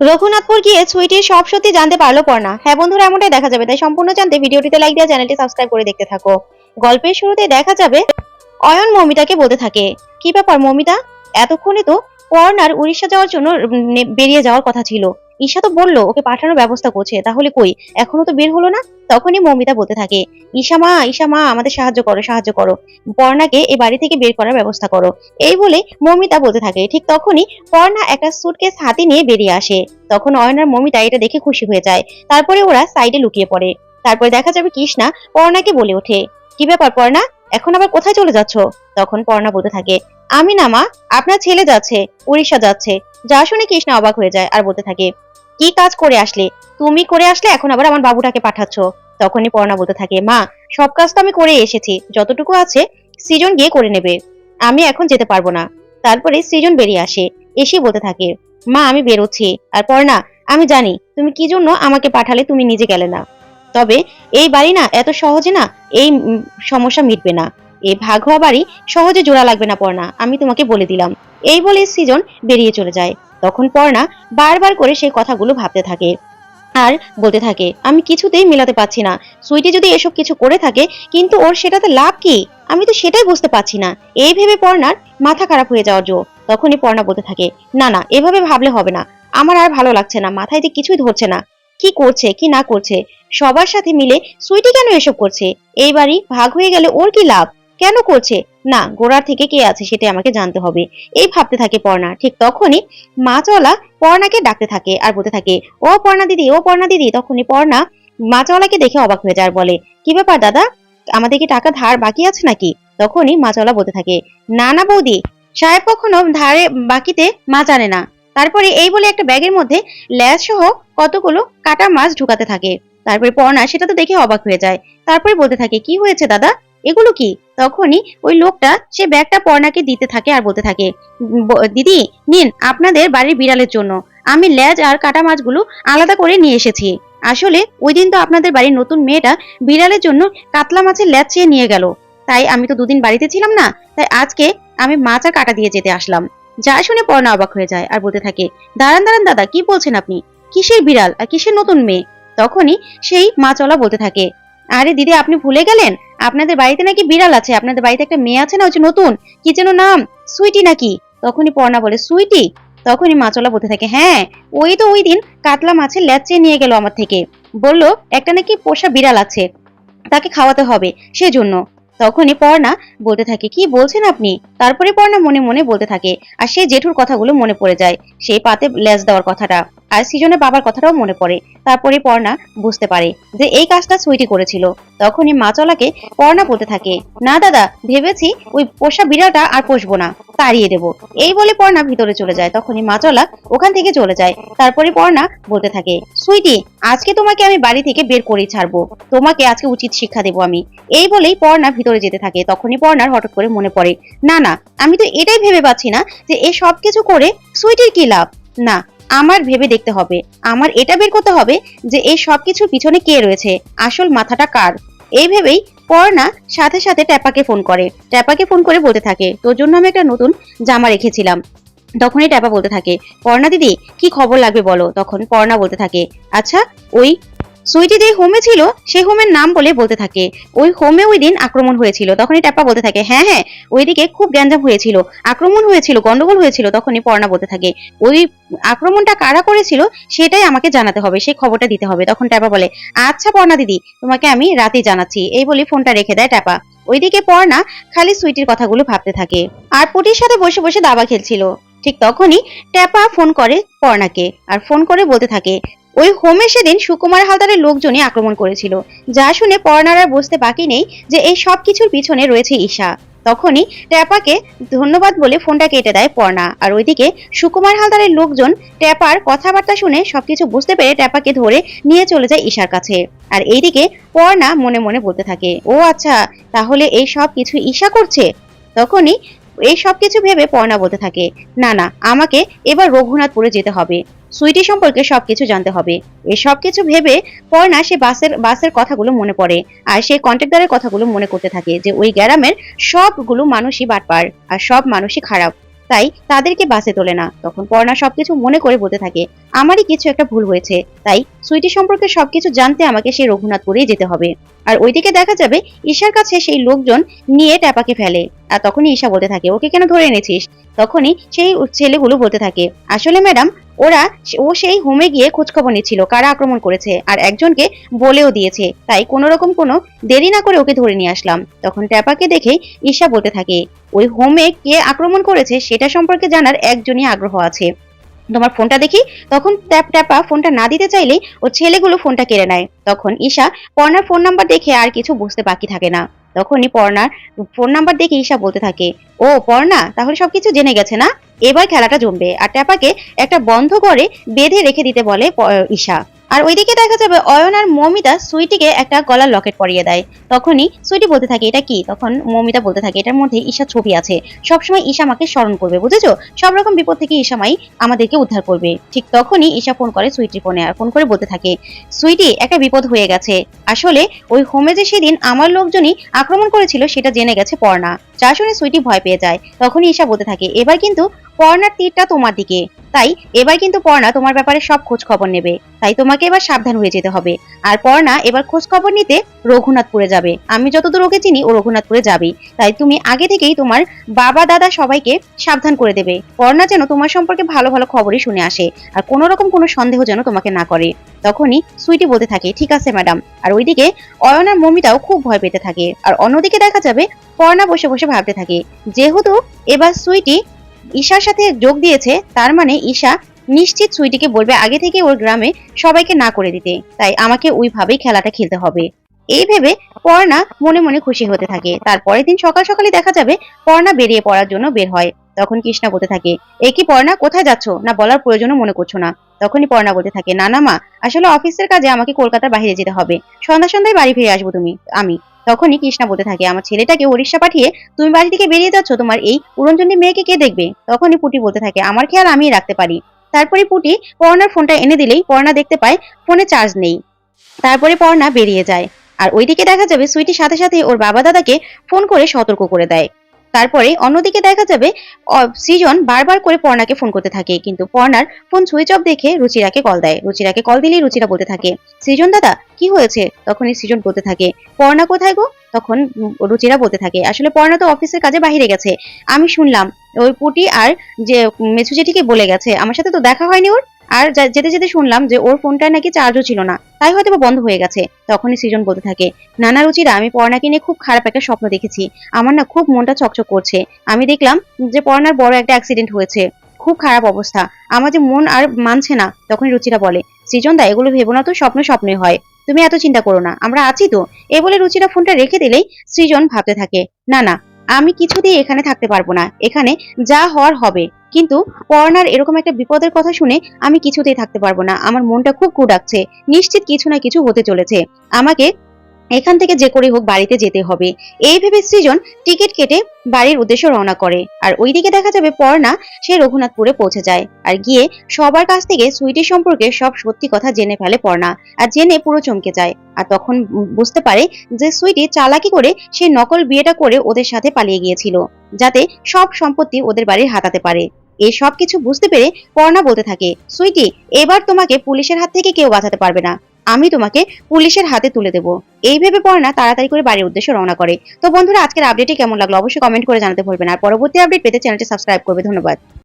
রঘুনাথপুর গিয়ে ছুইটির সব সত্যি জানতে পারল পর্ণা। হ্যাঁ বন্ধুরা, এমনটাই দেখা যাবে। তাই সম্পূর্ণ জানতে ভিডিওটিতে লাইক দেওয়া চ্যানেলটি সাবস্ক্রাইব করে দেখতে থাকো। গল্পের শুরুতে দেখা যাবে অয়ন মমিতাকে বলতে থাকে, কি ব্যাপার মমিতা? এতক্ষণে তো পর্ণার উড়িষ্যা যাওয়ার জন্য বেরিয়ে যাওয়ার কথা ছিল। ঈশা তো বলল, ওকে পাঠানোর ব্যবস্থা করছে, তাহলে কই? এখনও তো বের হলো না? তখনই মমিতা বলতে থাকে, ঈশা মা ঈশা মা, আমাদের সাহায্য করো সাহায্য করো। পর্ণাকে এই বাড়ি থেকে বের করার ব্যবস্থা করো। এই বলে মমিতা বলতে থাকে। ঠিক তখনই পর্ণা একটা সুটকেস হাতে নিয়ে বেরিয়ে আসে। তখন অয়নার মমিতা এটা দেখে খুশি হয়ে যায়। তারপরে ওরা সাইডে লুকিয়ে পড়ে। তারপরে দেখা যাবে কৃষ্ণা পর্ণাকে বলে ওঠে, কি ব্যাপার পর্ণা? এখন আবার কোথায় চলে যাচ্ছ? তখন পর্ণা বলতে থাকে, আমি না মা, আপনার ছেলে যাচ্ছে, উড়িষ্যা যাচ্ছে। যা শুনে কৃষ্ণা অবাক হয়ে যায় আর বলতে থাকে কি কাজ করে আসলে? তুমি করে আসলে এখন আবার আমার বাবুটাকে পাঠাচ্ছ। তখনই পর্ণা বলতে থাকে, মা, সব কাজ তো আমি করে এসেছি, যতটুকু আছে সৃজন গিয়ে করে নেবে। আমি এখন যেতে পারব না। তারপরে সৃজন বেরিয়ে আসে, এসে বলতে থাকে, মা, আমি বেরোচ্ছি। আর পর্ণা আমি জানি, তুমি কি জন্য আমাকে পাঠালে তুমি নিজে গেলে না। তবে এই বাড়ি না এত সহজে না, এই সমস্যা মিটবে না। এই ভাগ হওয়া বাড়ি সহজে জোড়া লাগবে না পর্ণা আমি তোমাকে বলে দিলাম। এই বলে সৃজন বেরিয়ে চলে যায়। তখন পর্ণা বারবার করে সেই কথাগুলো ভাবতে থাকে। আর বলতে থাকে, আমি কিছুতেই মিলাতে পারছি না। সুইটি যদি এসব কিছু করে থাকে, কিন্তু ওর সেটাতে লাভ কি? আমি তো সেটাই বুঝতে পারছি না। এই ভেবে পর্ণার মাথা খারাপ হয়ে যাওয়ার জো। তখনই পর্ণা বলতে থাকে, না না, এভাবে ভাবলে হবে না। আমার আর ভালো লাগছে না। মাথায় যে কিছুই ধরছে না। কি করছে, কি না করছে? সবার সাথে মিলে সুইটি কেন এসব করছে? এই বাড়ি ভাগ হয়ে গেলে ওর কি লাভ? কেন করছে? না, গোড়ার থেকে কে আছে সেটা আমাকে জানতে হবে। এই ভাবতে থাকে পর্ণা। ঠিক তখনই মাছওয়ালা পর্ণাকে ডাকতে থাকে আর বলতে থাকে, ও পর্ণা দিদি, ও পর্ণা দিদি। তখনই পর্ণা মাছওয়ালাকে দেখে অবাক হয়ে যায় বলে, কি ব্যাপার দাদা? আমাদের কি টাকা ধার বাকি আছে নাকি? তখনই মাছওয়ালা বলতে থাকে, না না বৌদি, সাহেব কখনো ধারে বাকিতে মাছ আনে না। তারপরে এই বলে একটা ব্যাগের মধ্যে ল্যাস সহ কতগুলো কাটা মাছ ঢুকাতে থাকে। তারপরে পর্ণা সেটা তো দেখে অবাক হয়ে যায়। তারপরে বলতে থাকে, কি হয়েছে দাদা? এগুলো কি? তখনই ওই লোকটা সে ব্যাগটা পর্ণাকে দিতে থাকে আর বলতে থাকে দিদি, নিন আপনাদের বাড়ির বিড়ালের জন্য। আমি ল্যাজ আর কাটা মাছগুলো আলাদা করে নিয়ে এসেছি। আসলে ওই দিন তো আপনাদের বাড়ির নতুন মেয়েটা বিড়ালের জন্য কাতলা মাছের ল্যাজ চেয়ে নিয়ে গেল। তাই আমি তো দুদিন বাড়িতে ছিলাম না, তাই আজকে আমি মাছ আর কাটা দিয়ে যেতে আসলাম। যা শুনে পর্ণা অবাক হয়ে যায় আর বলতে থাকে, দাঁড়ান দাঁড়ান দাদা, কি বলছেন আপনি? কিসের বিড়াল আর কিসের নতুন মেয়ে? তখনই সেই মাছওয়ালা বলতে থাকে আরে দিদি, আপনি ভুলে গেলেন? আপনাদের বাড়িতে নাকি বিড়াল আছে। আপনাদের বাড়িতে একটা মেয়ে আছে না ওই যে নতুন? কি যেন নাম? সুইটি নাকি? তখনই পর্ণা বলে, সুইটি? তখনই মাছওয়ালা বলতে থাকে হ্যাঁ ওই তো ওই দিন কাতলা মাছের ল্যাচ চেয়ে নিয়ে গেল আমার থেকে। বলল, একটা নাকি পোষা বিড়াল আছে, তাকে খাওয়াতে হবে সেজন্য। তখনই পর্ণা বলতে থাকে, কি বলছেন আপনি? তারপরে পর্ণা মনে মনে বলতে থাকে, আর সেই জেঠুর কথাগুলো মনে পড়ে যায়, সেই পাতে লেজ দেওয়ার কথাটা। আর সৃজনের বাবার কথাটাও মনে পড়ে। তারপরে পর্ণা বুঝতে পারে যে এই কাজটা সুইটি করেছিল। তখনই মাচলাকে পর্ণা বলতে থাকে, না দাদা, ভেবেছি ওই পোষা বিড়ালটা আর পোষবো না, তাড়িয়ে দেবো। এই বলে পর্ণা ভিতরে চলে যায়। তখনই মাচলা ওখান থেকে চলে যায়। তারপরে পর্ণা বলতে থাকে, সুইটি, আজকে তোমাকে আমি বাড়ি থেকে বের করেই ছাড়বো। তোমাকে আজকে উচিত শিক্ষা দেবো আমি। এই বলেই পর্ণা ভিতরে যেতে থাকে। তখনই পর্ণার হঠাৎ করে মনে পড়ে, না না, আমি তো এটাই ভেবে পাচ্ছি না যে এই সব কিছু করে সুইটির কি লাভ? না আমার ভেবে দেখতে হবে। আমার এটা বের করতে হবে যে এই সবকিছুর পিছনে কে রয়েছে। আসল মাথাটা কার? এই ভেবেই পর্ণা সাথে সাথে ট্যাপাকে ফোন করে। ট্যাপাকে ফোন করে বলতে থাকে, তোর জন্য আমি একটা নতুন জামা রেখেছিলাম। তখনই ট্যাপা বলতে থাকে পর্ণা দিদি, কি খবর লাগবে বলো? তখন পর্ণা বলতে থাকে আচ্ছা ওই সুইটি যে হোমে ছিল সেই হোমের নাম বলে বলতে থাকে। ওই হোমে ওই দিন আক্রমণ হয়েছিল। তখনই ট্যাপা বলতে থাকে হ্যাঁ হ্যাঁ ওইদিকে খুব গ্যাঞ্জাম হয়েছিল। আক্রমণ হয়েছিল, গন্ডগোল হয়েছিল, তখনই পর্ণা বলতে থাকে। ওই আক্রমণটা কারা করেছিল, সেটাই আমাকে জানাতে হবে, সেই খবরটা দিতে হবে। তখন ট্যাপা বলে আচ্ছা পর্ণা দিদি, তোমাকে আমি রাতে জানাচ্ছি। এই বলে ফোনটা রেখে দেয় ট্যাপা ওইদিকে পর্ণা খালি সুইটির কথাগুলো ভাবতে থাকে। আর পুটির সাথে বসে বসে দাবা খেলছিল। ঠিক তখনই ট্যাপা ফোন করে পর্ণাকে, আর ফোন করে বলতে থাকে ওই হোমে সেদিন সুকুমার হালদারের লোকজনই আক্রমণ করেছিল, যা শুনে পর্ণার আর বুঝতে বাকি নেই যে এই সব কিছুর পিছনে রয়েছে ঈশা। তখনই ট্যাপাকে ধন্যবাদ বলে ফোনটা কেটে দেয় পর্ণা আর ওইদিকে সুকুমার হালদারের লোকজন ট্যাপার কথাবার্তা শুনে সবকিছু বুঝতে পেরে ট্যাপাকে ধরে নিয়ে চলে যায় ঈশার কাছে। আর এইদিকে পর্ণা মনে মনে বলতে থাকে, ও আচ্ছা তাহলে এই সব কিছু ঈশা করছে? তখনই এই সব কিছু ভেবে পর্ণা বলতে থাকে, না না, আমাকে এবার রঘুনাথপুরে যেতে হবে। সুইটি সম্পর্কে সবকিছু জানতে হবে। এই সব কিছু ভেবে পর্ণা সে বাসের বাসের কথাগুলো মনে পড়ে আর সেই কন্ট্রাক্টরের কথাগুলো মনে করতে থাকে যে ওই গ্রামের সবগুলো মানুষই বাটপার আর সব মানুষই খারাপ। তাই তাদেরকে বাসে তোলে না। তখন পর্ণা সবকিছু মনে করে বলতে থাকে, আমারই কিছু একটা ভুল হয়েছে। তাই সুইটি সম্পর্কে সবকিছু জানতে আমাকে সেই রঘুনাথপুরেই যেতে হবে। আর ওইদিকে দেখা যাবে ঈশার কাছে সেই লোকজন নিয়ে ট্যাপাকে ফেলে। আর তখনই ঈশা বলতে থাকে, ওকে কেন ধরে এনেছিস? তখনই সেই ছেলেগুলো বলতে থাকে, আসলে ম্যাডাম ওরা ও সেই হোমে গিয়ে খোঁজখবর নিচ্ছিল, কারা আক্রমণ করেছে, আর একজনকে বলেও দিয়েছে। তাই কোনো রকম কোনো দেরি না করে ওকে ধরে নিয়ে আসলাম। তখন ট্যাপাকে দেখে ঈশা বলতে থাকে, ওই হোমে কে আক্রমণ করেছে সেটা সম্পর্কে জানার একজনই আগ্রহ আছে। তোমার ফোনটা দেখি? তখন ট্যাপ ট্যাপা ফোনটা না দিতে চাইলেই ও ছেলেগুলো ফোনটা কেড়ে নেয়। তখন ঈশা পর্ণার ফোন নাম্বার দেখে আর কিছু বুঝতে বাকি থাকে না। তখনই পর্ণার ফোন নাম্বার দেখে ঈশা বলতে থাকে, ও, পর্ণা, তাহলে সবকিছু জেনে গেছে না? এবার খেলাটা জমবে। আর ট্যাপাকে একটা বন্ধ করে বেঁধে রেখে দিতে বলে ঈশা। আর ওইদিকে দেখা যাবে অয়ন আর মমিতা সুইটিকে একটা গলার লকেট পরিয়ে দেয়। তখনই সুইটি বলতে থাকে, এটা কি? তখন মমিতা বলতে থাকে, এটার মধ্যে ঈশা ছবি আছে। সবসময় ঈশা মাকে স্মরণ করবে, বুঝেছ? সব রকম বিপদ থেকে ঈশা মাই আমাদেরকে উদ্ধার করবে। ঠিক তখনই ঈশা ফোন করে সুইটির ফোনে আর ফোন করে বলতে থাকে, সুইটি, একটা বিপদ হয়ে গেছে। আসলে ওই হোমে যে সেদিন আমার লোকজনই আক্রমণ করেছিল সেটা জেনে গেছে পর্ণা। যা শুনে সুইটি ভয় পেয়ে যায়। তখনই ঈশা বলতে থাকে, এবার কিন্তু পর্ণার তীরটা তোমার দিকে। তাই এবার কিন্তু পর্ণা তোমার ব্যাপারে সব খোঁজ খবর নেবে। তাই তোমাকে এবার সাবধান হয়ে যেতে হবে। আর পর্ণা এবার খোঁজ খবর নিতে রঘুনাথপুরে যাবে। আমি যতদূর ওকে চিনি, ও রঘুনাথপুরে যাবেই। তাই তুমি আগে থেকেই তোমার বাবা, দাদা সবাইকে সাবধান করে দেবে। পর্ণা যেন তোমার সম্পর্কে ভালো ভালো খবরই শুনে আসে। আর কোনো রকম কোনো সন্দেহ যেন তোমাকে না করে। তখনই সুইটি বলতে থাকে, ঠিক আছে, ম্যাডাম। আর ওইদিকে অয়ন আর মমিতাও খুব ভয় পেতে থাকে। আর অন্যদিকে দেখা যাবে, পর্ণা বসে বসে ভাবতে থাকে, যেহেতু এবার সুইটি ঈশার সাথে যোগ দিয়েছে, তার মানে ঈশা নিশ্চিত সুইটিকে বলবে আগে থেকে ওর গ্রামে সবাইকে না করে দিতে, তাই আমাকে ওইভাবেই খেলাটা খেলতে হবে। এই ভেবে পর্ণা মনে মনে খুশি হতে থাকে। তারপরের দিন সকাল সকালে দেখা যাবে পর্ণা বেরিয়ে পড়ার জন্য বের হয়। তখন কৃষ্ণা বলতে থাকে, এ কি পর্ণা, কোথায় যাচ্ছ? না বলার প্রয়োজনও মনে করছ না। তখনই পর্ণা বলতে থাকে, না না মা, আসলে অফিসের কাজে আমাকে কলকাতার বাইরে যেতে হবে। সন্ধ্যা সন্ধ্যায় বাড়ি ফিরে আসব তুমি, আমি। তখনই কৃষ্ণা বলতে থাকে, আমার ছেলেটাকে উড়িষ্যা পাঠিয়ে তুমি বাড়ি থেকে বেরিয়ে যাচ্ছ? তোমার এই উড়নচন্ডী মেয়েকে কে দেখবে? তখনই পুটি বলতে থাকে, আমার খেয়াল আমি রাখতে পারি। তারপরে পুটি পর্ণার ফোনটা এনে দিলেই পর্ণা দেখতে পায় ফোনে চার্জ নেই। তারপরে পর্ণা বেরিয়ে যায়। আর ওইদিকে দেখা যাবে সুইটির সাথে সাথে ওর বাবা দাদাকে ফোন করে সতর্ক করে দেয়। তারপরে অন্যদিকে দেখা যাবে সৃজন বারবার করে পর্ণাকে ফোন করতে থাকে, কিন্তু পর্ণার ফোন সুইচ অফ দেখে রুচিরাকে কল দেয়। রুচিরাকে কল দিলেই রুচিরা বলতে থাকে, সৃজন দাদা, কি হয়েছে? তখনই সৃজন বলতে থাকে, পর্ণা কোথায় গো? তখন রুচিরা বলতে থাকে, আসলে পর্ণা তো অফিসের কাজে বাইরে গেছে, আমি শুনলাম, ওই পুটি আর যে মেছু জেঠিকে বলে গেছে, আমার সাথে তো দেখা হয়নি ওর। আর যেতে যেতে শুনলাম যে ওর ফোনটায় নাকি চার্জও ছিল না। তাই হয়তো বন্ধ হয়ে গেছে। তখনই সৃজন বলতে থাকে, নানা রুচিরা, আমি পর্ণাকে নিয়ে খুব খারাপ একটা স্বপ্ন দেখেছি। আমার না খুব মনটা চকচক করছে। আমি দেখলাম যে পর্ণার বড় একটা অ্যাক্সিডেন্ট হয়েছে। খুব খারাপ অবস্থা। আমার যে মন আর মানছে না তখন রুচিরা বলে, সৃজন দা, এগুলো ভেবো না তো, স্বপ্ন স্বপ্নই হয়। তুমি এত চিন্তা করো না। আমরা আছি তো? এ বলে রুচিরা ফোনটা রেখে দিলেই সৃজন ভাবতে থাকে, না না আমি কিছুতেই এখানে থাকতে পারব না। এখানে যা হওয়ার হবে। কিন্তু পর্ণার এরকম একটা বিপদের কথা শুনে আমি কিছুতেই থাকতে পারব না। আমার মনটা খুব কুড়াচ্ছে। নিশ্চিত কিছু না কিছু হতে চলেছে। আমাকে এখান থেকে যে করে হোক বাড়িতে যেতে হবে। এই ভেবে সৃজন টিকিট কেটে বাড়ির উদ্দেশ্যে রওনা করে। আর ওইদিকে দেখা যাবে পর্ণা, সে রঘুনাথপুরে পৌঁছে যায়। আর গিয়ে সবার কাছ থেকে সুইটির সম্পর্কে সব সত্যি কথা জেনে ফেলে পর্ণা। আর জেনে পুরো চমকে যায়। আর তখন বুঝতে পারে যে সুইটি চালাকি করে সে নকল বিয়েটা করে ওদের সাথে পালিয়ে গিয়েছিল, যাতে সব সম্পত্তি ওদের বাড়ির হাতাতে পারে। এই সব কিছু বুঝতে পেরে পর্ণা বলতে থাকে, সুইটি, এবার তোমাকে পুলিশের হাত থেকে কেউ বাঁচাতে পারবে না। আমি তোমাকে পুলিশের হাতে তুলে দেব। এই ভেবে পড়না তাড়াতাড়ি করে বাড়ির উদ্দেশ্যে রওনা করে। তো বন্ধুরা, আজকের আপডেটে কেমন লাগল অবশ্যই কমেন্ট করে জানাতে ভুলবেন আর পরবর্তী আপডেট পেতে চ্যানেলটি সাবস্ক্রাইব করবে। ধন্যবাদ।